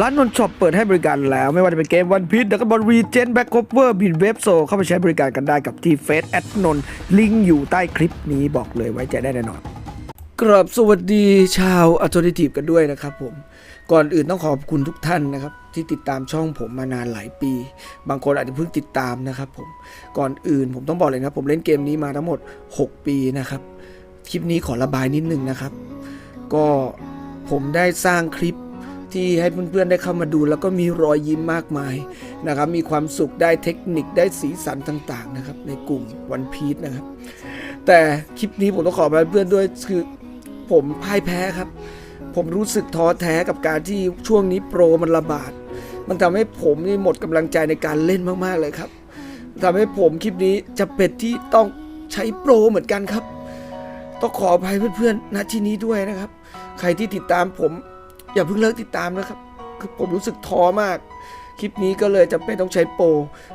ร้านนนช็อปเปิดให้บริการแล้ว ไม่ว่าจะเป็นเกมวันพี e ดักบอลรีเจนแบ็คโคเวอร์บินเว็บโซเข้าไปใช้บริการกันได้กับที่เฟซแอดนนลิงก์อยู่ใต้คลิปนี้บอกเลยไว้ใจได้แน่นอนกราบสวัสดีชาวอัลต i ทีฟกันด้วยนะครับผมก่อนอื่นต้องขอบคุณทุกท่านนะครับ ที่ติดตามช่องผมมานานหลายปี บางคนอาจจะเพิ่งติดตามนะครับผมก่อนอื่นผมต้องบอกเลยนะครับผมเล่นเกมนี้มาทั้งหมด 6 ปีนะครับ คลิปนี้ขอระบายนิดนึงนะครับ ก็ผมได้สร้างคลิป ที่ให้เพื่อนๆได้เข้ามาดู แล้วก็มีรอยยิ้มมากมายนะครับมีความสุขได้เทคนิคได้สีสันต่างๆนะครับในกลุ่มวันพีชนะครับแต่คลิปนี้ผมต้องขอไปเพื่อนด้วยคือผมพ่ายแพ้ครับ ผมรู้สึกท้อแท้กับการที่ช่วงนี้โปรมันระบาด มันทำให้ผมนี่หมดกำลังใจในการเล่นมากๆเลยครับทำให้ผมคลิปนี้จะเป็นที่ต้องใช้โปรเหมือนกันครับ ต้องขออภัยเพื่อนๆณที่นี้ด้วยนะครับ ใครที่ติดตามผม อย่าเพิ่งเลิกติดตามนะครับ คือผมรู้สึกท้อมาก คลิปนี้ก็เลยจำเป็นต้องใช้โปร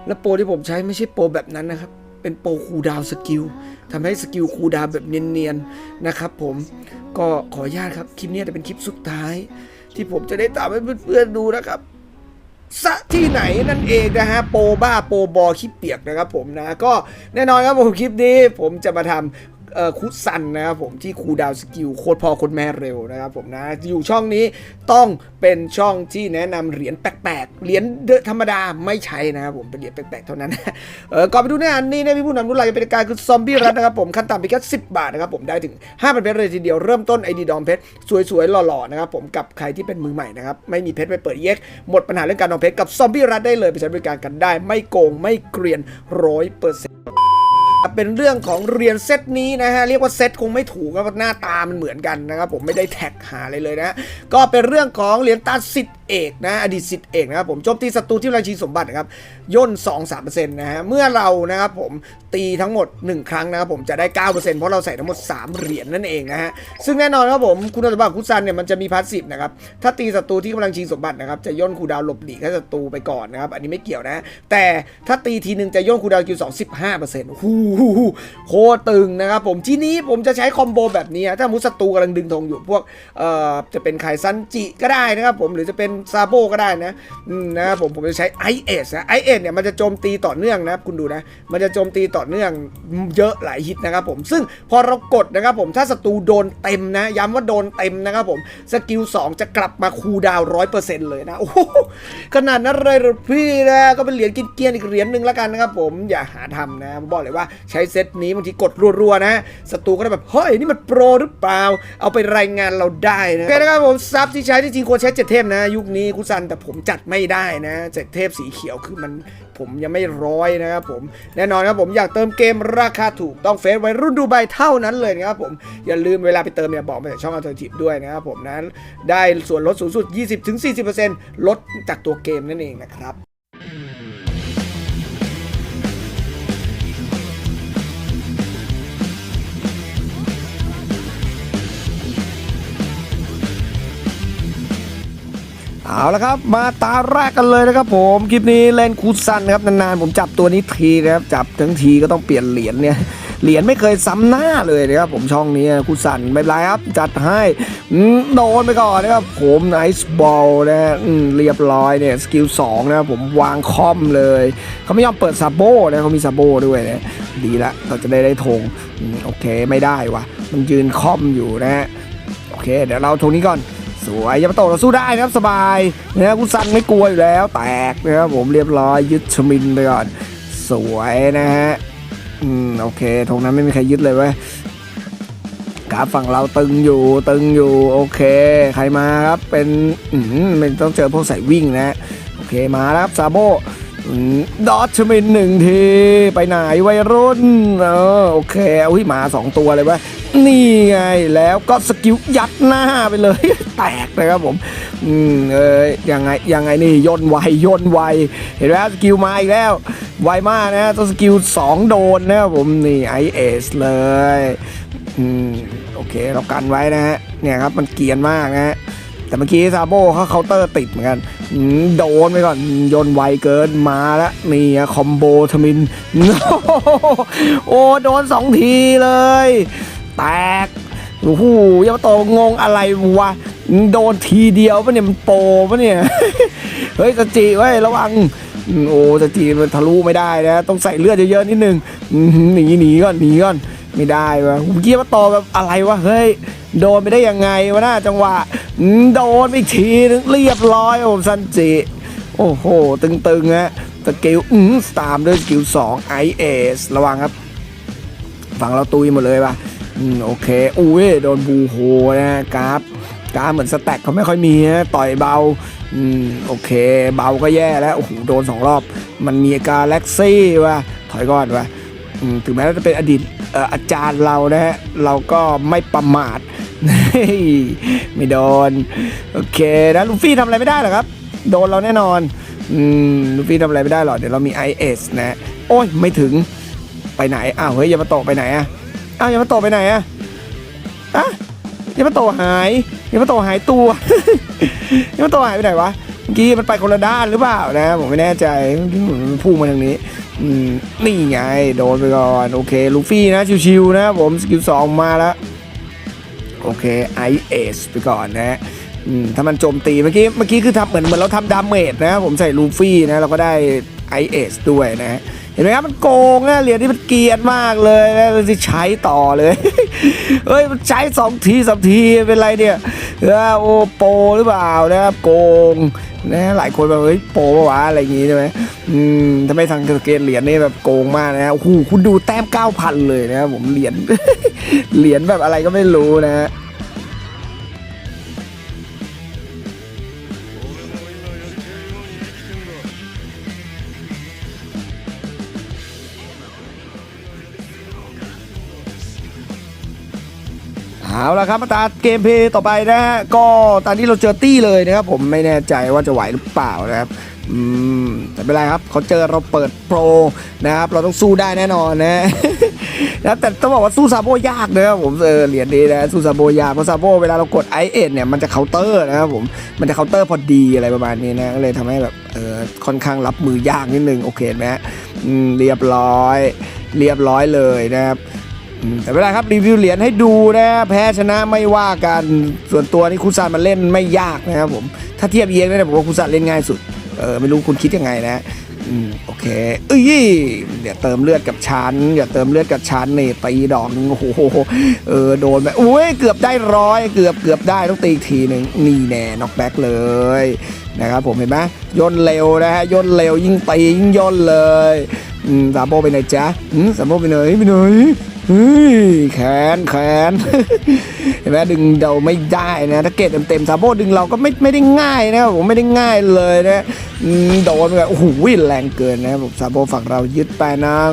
และโปรที่ผมใช้ไม่ใช่โปรแบบนั้นนะครับ เป็นโปรคูดาวสกิลทำให้สกิลคูดาวแบบเนียนๆนะครับผม ก็ขออนุญาตครับ คลิปนี้จะเป็นคลิปสุดท้าย ที่ผมจะได้ตามให้เพื่อนๆดูนะครับสะที่ไหนนั่นเองนะฮะโปรบ้าโปรบอขี้เปียกนะครับผมนะ ก็แน่นอนครับผมคลิปนี้ผมจะมาทำ คุซันนะครับผมที่คูดาวสกิลโคตรพอโคตรแม่เร็วนะครับผมนะอยู่ช่องนี้ต้องเป็นช่องที่แนะนำเหรียญแปลกๆเหรียญธรรมดาไม่ใช้นะครับผมเป็นเหรียญแปลกๆเท่านั้นเออก่อนไปดูในอันนี้นะพี่ผู้นำรุ่นหลักจะเป็นการคือซอมบี้รัฐนะครับผมขั้นต่ำเพียงแค่10บาทนะครับผมได้ถึง5,000เพชรเลยทีเดียวเริ่มต้นไอดีดอมเพชรสวยๆหล่อๆนะครับผมกับใครที่เป็นมือใหม่นะครับไม่มีเพชรไปเปิดเย็กหมดปัญหาเรื่องการดอมเพชรกับซอมบี้รัฐได้เลยไปใช้บริการกันได้ ไม่โกงไม่เกรียนร้อยเปอร์เซ็นต์ เป็นเรื่องของเรียนเซตนี้นะฮะเรียกว่าเซตคงไม่ถูกครับเพราะหน้าตามันเหมือนกันนะครับผมไม่ได้แท็กหาเลยเลยนะก็เป็นเรื่องของเหรียญตาสิทธิ์ เอกนะอดีตสิทธิ์เอกนะครับผมโจมตีศัตรูที่กำลังชิงสมบัตินะครับย่น 2-3%นะฮะเมื่อเรานะครับผมตีทั้งหมด 1 ครั้งนะครับผมจะได้ 9%เพราะเราใส่ทั้งหมด 3 เหรียญนั่นเองนะฮะซึ่งแน่นอนครับผมคุณสมบัติคุซันเนี่ยมันจะมีพาสซีฟนะครับถ้าตีศัตรูที่กำลังชิงสมบัตินะครับจะย่นคูดาวหลบหลีกให้ศัตรูไปก่อนนะครับอันนี้ไม่เกี่ยวนะ แต่ถ้าตีทีหนึ่งจะย่นคูดาวคิวสองสิบห้าเปอร์เซ็นต์หูโคตรตึงนะครับผมทีนี้ผมจะใช้คอมโบแบบนี้ถ้ามุดศัตรูกำลังดึงธงอยู่พวกเอ่อจะเป็นไคซันจิก็ได้นะครับผมหรือจะเป็นซาโบก็ได้นะนะครับผมผมจะใช้ไอเอสนะไอเอสเนี่ยมันจะโจมตีต่อเนื่องนะคุณดูนะ มันจะโจมตีต่อเนื่องเยอะหลายฮิตนะครับผมซึ่งพอเรากดนะครับผมถ้าศัตรูโดนเต็มนะ ย้ำว่าโดนเต็มนะครับผมสกิล2จะกลับมาคูดาวร้อยเปอร์เซ็นต์เลยนะโอ้โหขนาดนั้นเลยพี่นะก็เป็นเหรียญกินเกียนอีกเหรียญหนึ่งแล้วกันนะครับผมอย่าหาทำนะบอกเลยว่าใช้เซตนี้บางทีกดรัวๆนะศัตรูก็ได้แบบเฮ้ยนี่มันโปรหรือเปล่า เอาไปรายงานเราได้นะโอเคนะครับผมซับที่ใช้ที่จริงควรใช้เจ็ดเทพนะยุคนี้คุซันแต่ผมจัดไม่ได้นะเจ็ดเทพสีเขียวคือมันผมยังไม่ร้อยนะครับผมแน่นอนครับผมอยากเติมเกมราคาถูกต้องเฟซไว้รุ่นดูใบเท่านั้นเลยนะครับผมอย่าลืมเวลาไปเติมเนี่ยบอกมาจากช่องอัลเทอร์ทีฟด้วยนะครับผมนั้นได้ส่วนลดสูงสุด 20-40%ลดจากตัวเกมนั่นเองนะครับ เอาละครับ มาตาแรกกันเลยนะครับผมคลิปนี้เล่นคูซันครับนานๆผมจับตัวนี้ทีนะครับจับทั้งทีก็ต้องเปลี่ยนเหรียญเนี่ยเหรียญไม่เคยซ้ำหน้าเลยนะครับผมช่องนี้คูซันไม่เป็นไรครับ จัดให้โดนไปก่อนนะครับผมไนส์บอลนะเรียบร้อยเนี่ยสกิลสองนะครับผมวางคอมเลยเขาไม่ยอมเปิดซาโบนะเขามีซาโบด้วยนะดีละเราจะได้ได้ธงโอเคไม่ได้วะมันยืนคอมอยู่นะฮะโอเค เดี๋ยวเราธงนี้ก่อน สวยยามาโตะเราสู้ได้นะครับสบายนะครับกุซันไม่กลัวอยู่แล้ว แตกนะครับผมเรียบร้อยยึดชมินไปก่อน สวยนะฮะอืมโอเคตรงนั้นไม่มีใครยึดเลยเว้ยกราฟฝั่งเราตึงอยู่ตึงอยู่โอเค ใครมาครับเป็นอืมมันต้องเจอพวกสายวิ่งนะโอเคมาแล้วครับซาโบ ดอทชมินหนึ่งที ไปไหนวัยรุ่น เออโอเคอุ้ยมาสองตัวเลยว้ยนี่ไง แล้วก็สกิลยัดหน้าไปเลย แตกเลยครับผม อืมเอ้ยยังไง ยังไงนี่ย่นไวย่นไว เห็นไหมสกิลมาอีกแล้ว ไวมากนะต้อสกิล2โดนนะครับผมนี่ไอเอสเลย อืมโอเคเรากันไว้นะฮะเนี่ยครับมันเกียนมากนะฮะ แต่เมื่อกี้ซาโบเขาเคาน์เตอร์ติดเหมือนกัน โดนไปก่อนโยนไวเกินมาแล้วนี่คอมโบทมิน โอ้โดนสองทีเลย แตกโอ้โหยามาโตงงอะไรวะ โดนทีเดียวปะเนี่ยมันโปปะเนี่ย เฮ้ยสจิเว้ยระวังโอ้สจิมันทะลุไม่ได้นะ ต้องใส่เลือดเยอะๆนิดนึงหนีหนีก่อนหนีก่อน ไม่ได้วะผมคิดว่าต่อแบบอะไรวะเฮ้ยโดนไปได้ยังไงวะหน่าจังหวะโดนไปอีกทีนึงเรียบร้อยโอ้ซันจิ โอ้โห ตึงๆฮะสกิลอืมตามด้วยสกิล2 i s ระวังครับฝั่งเราตุยหมดเลยป่ะอืมโอเคอุ้ยโดนบูโฮนะกราฟกาเหมือนสแต็กเขาไม่ค่อยมีนะต่อยเบาอืมโอเค เบาก็แย่แล้วโอ้โหโดนสองรอบ มันมีกาแล็กซี่ว่ะถอยก่อนว่ะถึงแม้จะเป็นอดีต อาจารย์เรานะฮะเราก็ไม่ประมาทไม่โดน โอเคนะลูฟี่ทำอะไรไม่ได้หรอครับ โดนเราแน่นอนอืมลูฟี่ทำอะไรไม่ได้หรอกเดี๋ยวเรามี IS นะ โอ้ยไม่ถึงไปไหนอ้าวเฮ้ยยามาโตไปไหนอะอ้าวยามาโตไปไหนอะอะยามาโตหายยามาโตหายตัวยามาโตหายไปไหนวะ กี้มันไปคนละด้านหรือเปล่านะ ผมไม่แน่ใจเมื่อกี้เหมือนพุ่งมาทางนี้นี่ไง โดนไปก่อน โอเค ลูฟี่นะ ชิวๆนะผมสกิลสองมาแล้ว โอเค IS ไปก่อนนะถ้ามันโจมตีเมื่อกี้เมื่อกี้คือทำเหมือนเหมือนเราทำดาเมจนะ ผมใส่ลูฟี่นะ เราก็ได้ IS ด้วยนะเห็นไหมครับมันโกงนะเหรียญที่มันเกียนมากเลยนะมันจะใช้ต่อเลยเฮ้ยมันใช้สองทีสามทีเป็นไรเนี่ยเออโอโปหรือเปล่านะครับโกง นะหลายคนแบบเฮ้ยโปรปะวะอะไรอย่างงี้ใช่ไหมอืมถ้าไม่ทางเกณฑ์เหรียญนี่แบบโกงมากนะโอ้โหคุณดูแต้ม9,000เลยนะครับผมเหรียญเหรียญแบบอะไรก็ไม่รู้นะฮะ เอาละครับมาตาเกมเพลย์ต่อไปนะฮะก็ตอนนี้เราเจอตี้เลยนะครับผมไม่แน่ใจว่าจะไหวหรือเปล่านะครับอืมแต่ไม่เป็นไรครับเขาเจอเราเปิดโปรนะครับเราต้องสู้ได้แน่นอนนะนะแต่ต้องบอกว่าสู้ซาโบยากนะครับผมเออเหรียญนี้นะสู้ซาโบยากเพราะซาโบเวลาเรากดไอเอ็เนี่ยมันจะเคาน์เตอร์นะครับผมมันจะเคาน์เตอร์พอดีอะไรประมาณนี้นะก็เลยทำให้แบบเออค่อนข้างรับมือยากนิดนึงโอเคไหมอืมเรียบร้อย เรียบร้อยเลยนะครับ แต่เป็นไรครับรีวิวเหรียญให้ดูนะแพ้ชนะไม่ว่ากันส่วนตัวนี่คุซานมันเล่นไม่ยากนะครับผมถ้าเทียบเอียงเนี่ยผมว่าคุซานเล่นง่ายสุดเออไม่รู้คุณคิดยังไงนะอืมโอเคเอ้ยเดี๋ยวเติมเลือดกับชั้นอย่าเติมเลือดกับชั้นนี่ตีดอกหนึงโอ้โหเออโดนไปอุ้ยเกือบได้ร้อยเกือบเกือบได้ต้องตีอีกทีหนึ่งนี่แน่น็อกแบ็กเลยนะครับผมเห็นไหมย่นเร็วนะฮะย่นเร็วยิ่งตียิ่งย่นเลยอืมซาโบไปไหนจ๊ะอืมซาโบไปไหนไปไหน แขนแขนเห็นไหมดึงเดาไม่ได้นะถ้าเกตเต็มๆซาโบดึงเราก็ไม่ไม่ได้ง่ายนะผมไม่ได้ง่ายเลยนะโดนแบบโอ้โหแรงเกินนะผมซาโบฝั่งเรายึดไปนาง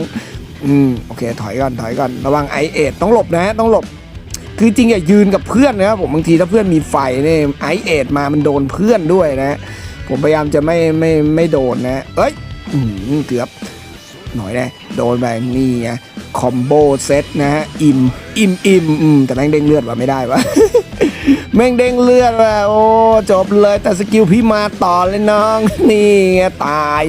อืมโอเค ถอยก่อนถอยก่อนระวังไอเอทต้องหลบนะต้องหลบคือจริงอย่ายืนกับเพื่อนนะครับผมบางทีถ้าเพื่อนมีไฟเนี่ยไอเอทมามันโดนเพื่อนด้วยนะ ผมพยายามจะไม่ไม่ไม่โดนนะ เอ้ยอืมเกือบหน่อยนะโดนไปนี่ไง คอมโบเซตนะฮะ อิ่ม อิ่มอิ่มอืมแต่แม่งเด้งเลือดว่ะไม่ได้วะแม่งเด้งเลือดว่ะโอ้ จบเลยแต่สกิลพี่มาต่อเลยน้อง นี่ไงตาย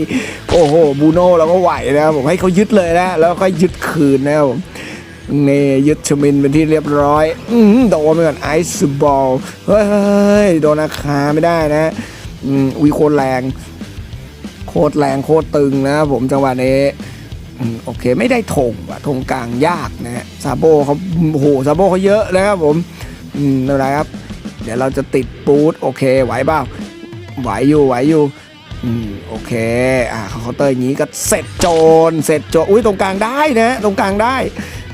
โอ้โห บูโน่เราก็ไหวนะผมให้เขายึดเลยนะ แล้วค่อยยึดคืนนะผมนี่ยึดชมินเป็นที่เรียบร้อยอืมโดนไปก่อนไอซ์บอลเฮ้ยโดนอาคาไม่ได้นะอืมอุยโคตรแรง โคตรแรงโคตรตึงนะผมจังหวะนี้ โอเค ไม่ได้ธงว่ะธงกลางยากนะฮะซาโบเขาโหซาโบเขาเยอะนะครับผมอืมไม่เป็นไรครับ เดี๋ยวเราจะติดปูดโอเคไหวเปล่าไหวอยู่ไหวอยู่อืมโอเคอ่าเขาเคาน์เตอร์อย่างนี้ก็เสร็จโจรเสร็จโจรอุ้ยตรงกลางได้นะตรงกลางได้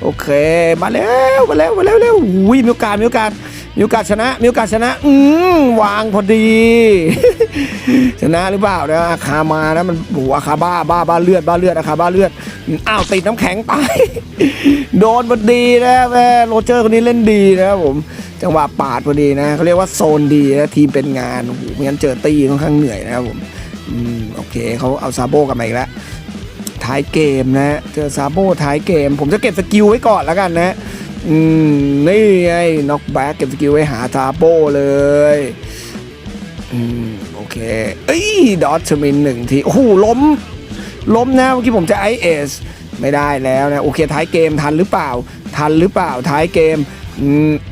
โอเค มาแล้วมาแล้วมาแล้วเร็วอุ้ยมีโอกาสมีโอกาส มีโอกาสชนะมีโอกาสชนะ อืมวางพอดี ชนะหรือเปล่านะอาคามานะมันโอ้อาคาบ้าบ้าบ้าเลือดบ้าเลือดอาคาบ้าเลือดอ้าวติดน้ำแข็งตายโดนพอดีนะแม่โรเจอร์คนนี้เล่นดีนะครับผมจังหวะปาดพอดีนะเขาเรียกว่าโซนดีนะทีมเป็นงานโอ้โหไม่งั้นเจอตีค่อนข้างเหนื่อยนะครับผมอืมโอเคเขาเอาซาโบกลับมาอีกแล้วท้ายเกมนะเจอซาโบท้ายเกม ผมจะเก็บสกิลไว้ก่อนแล้วกันนะ อืมนี่ไงน็อกแบ็กเก็บสกิลไว้หาซาโบเลยอืมโอเคเอ้ยดอทชมินหนึ่งทีโอ้โหล้ม ล้มนะเมื่อกี้ผมจะไอเอสไม่ได้แล้วนะ โอเคท้ายเกมทันหรือเปล่า ทันหรือเปล่าท้ายเกม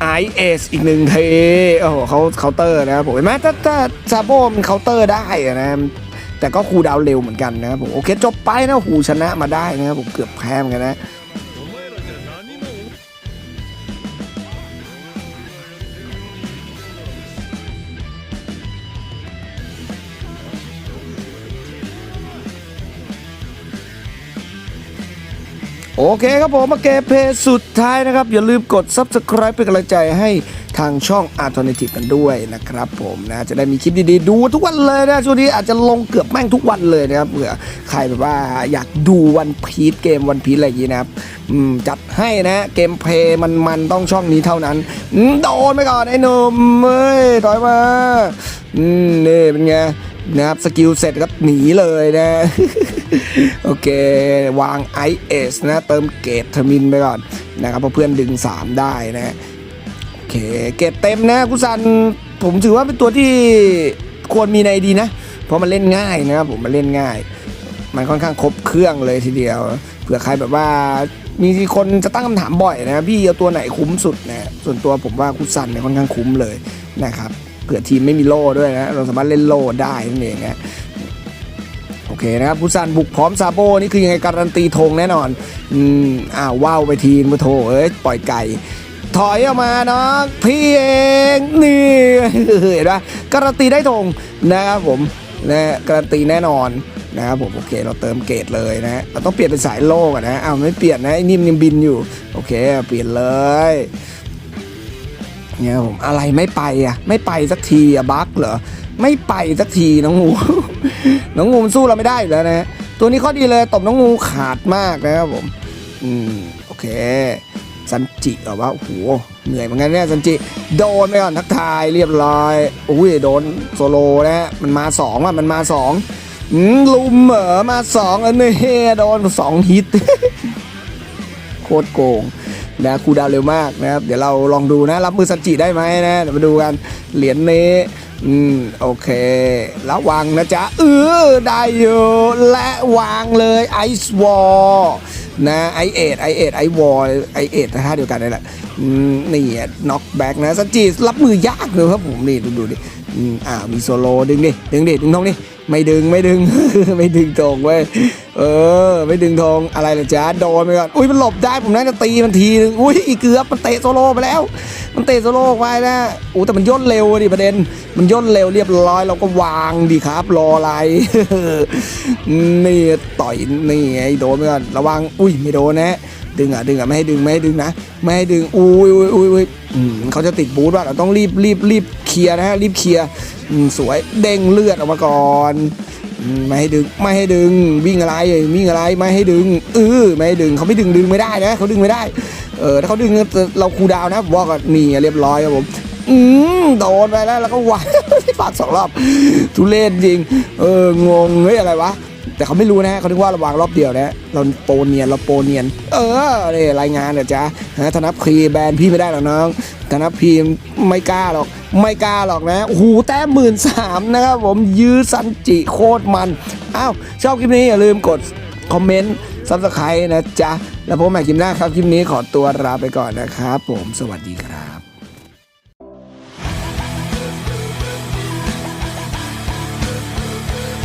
ไอเอสอีกหนึ่งเทโอ้โหเขาเคาน์เตอร์นะครับผมเห็นไหมถ้าถ้าซาโบมันเคาน์เตอร์ได้นะแต่ก็คูดาวเร็วเหมือนกันนะครับผมโอเคจบไปนะหูชนะมาได้นะครับผมเกือบแพ้เหมือนกันนะ โอเคครับผมมาเกมเพย์สุดท้ายนะครับ อย่าลืมกด Subscribe เป็นกำลังใจให้ทางช่อง Alternative กันด้วยนะครับผมนะจะได้มีคลิปดีๆ ดูทุกวันเลยนะช่วงนี้อาจจะลงเกือบแม่งทุกวันเลยนะครับเผื่อใครแบบว่าอยากดูวันพีทเกมวันพีทอะไรอย่างนี้นะครับจัดให้นะเกมเพย์มันๆต้องช่องนี้เท่านั้นโดนไปก่อนไอ้หนุ่มเอ้ยถอยมาอืมนี่เป็นไงนะครับสกิลเสร็จก็หนีเลยนะ โอเควาง IS นะเติมเกตเทอร์มินไปก่อนนะครับเพราะเพื่อนดึง 3 ได้นะโอเคเกตเต็มนะกุซันผมถือว่าเป็นตัวที่ควรมีในดีนะ เพราะมันเล่นง่ายนะครับผมมันเล่นง่าย มันค่อนข้างครบเครื่องเลยทีเดียวเผื่อใครแบบว่ามีคนจะตั้งคำถามบ่อยนะพี่เอาตัวไหนคุ้มสุดนะส่วนตัวผมว่ากุซันเนี่ยค่อนข้างคุ้มเลยนะครับเผื่อทีมไม่มีโล่ด้วยนะเราสามารถเล่นโล่ได้นั่นเองนะ เคนะครับพุซันบุกพร้อมซาโบนี่คือยังไงการันตีธงแน่นอนอืมอ้าวว้าวไปทีนมาโถเอ้ยปล่อยไก่ถอยออกมาเน้องพี่เองนี่เห็นปะการันตีได้ธงนะครับผมนะการันตีแน่นอนนะครับผมโอเคเราเติมเกรดเลยนะเราต้องเปลี่ยนเป็นสายโลกอะนะอ้าวไม่เปลี่ยนนะไอ้นิ่มยังบินอยู่โอเคเปลี่ยนเลยเนี่ยผมอะไรไม่ไปอะไม่ไปสักทีอะบั๊กเหรอไม่ไปสักทีน้องงู น้องงูมันสู้เราไม่ได้อยู่แล้วนะ ตัวนี้ข้อดีเลยตบน้องงูขาดมากนะครับผม อืมโอเคซันจิเหรอว่าโอ้โหเหนื่อยเหมือนกันเนี่ยซันจิ โดนไปก่อนทักทายเรียบร้อยอุ้ยโดนโซโลนะฮะมันมาสองว่ะมันมาสองอืมลุมเหรอมาสองอันนี้โดนสองฮิต โคตรโกงนะคูดาวเร็วมากนะครับ เดี๋ยวเราลองดูนะ รับมือซันจิได้ไหมนะเดี๋ยวมาดูกันเหรียญนี้ อืม โอเค ระวังนะจ๊ะ เออ ได้อยู่และวางเลยไอซ์วอลนะไอเอ็ดไอเอ็ดไอวอลไอเอ็ดท่าเดียวกันนี่แหละนี่น็อกแบ็กนะสจีรับมือยากเลยครับผมนี่ดูดูดิ อ่ามีโซโลดึงดิดึงดิดึงทองดิไม่ดึงไม่ดึง ไม่ดึงธงเว้ยเออ ไม่ดึงธงอะไรล่ะจ๊ะโดนไปก่อนอุ้ยมันหลบได้ผมน่าจะตีมันทีนึงอุ้ยอีเกือบมันเตะโซโลไปแล้ว มันเตะโซโลไปนะโอ้แต่มันย่นเร็วดิประเด็น มันย่นเร็วเรียบร้อยเราก็วางดีครับรออะไรนี่ต่อยนี่ไงโดนไปก่อนระวังอุ้ยไม่โดนนะ ดึงอะดึงอะไม่ให้ดึงไม่ให้ดึงนะไม่ให้ดึงอุ้ยอุ้ยอุ้ยอุ้ยเขาจะติดบูทว่าเราต้องรีบรีบรีบเคลียร์นะฮะรีบเคลียร์สวยเด้งเลือดออกมาก่อนไม่ให้ดึงไม่ให้ดึงวิ่งอะไรวิ่งอะไรไม่ให้ดึงเออไม่ให้ดึงเขาไม่ดึงดึงไม่ได้นะเขาดึงไม่ได้เออถ้าเขาดึงเราคูดาวน์นะผมว่าก็นี่เรียบร้อยครับผมอืมโดนไปแล้วแล้วก็วางที่ปากสองรอบทุเรศจริง เอองงเฮ้ยอะไรวะ แต่เขาไม่รู้นะเขาคิดว่าเราวางรอบเดียวนะเราโปรเนียนเราโปรเนียน เออนี่รายงานเดี๋ยวจ้านะธนพรีแบนพี่ไม่ได้หรอกน้องธนพรีไม่กล้าหรอก ไม่กล้าหรอกนะโอ้โหแต้มหมื่นสามนะครับผมยื้อซันจิโคตรมันอ้าวชอบคลิปนี้อย่าลืมกดคอมเมนต์ซับสไครต์นะจ๊ะ แล้วพบใหม่คลิปหน้าครับ คลิปนี้ขอตัวลาไปก่อนนะครับ ผมสวัสดีครับ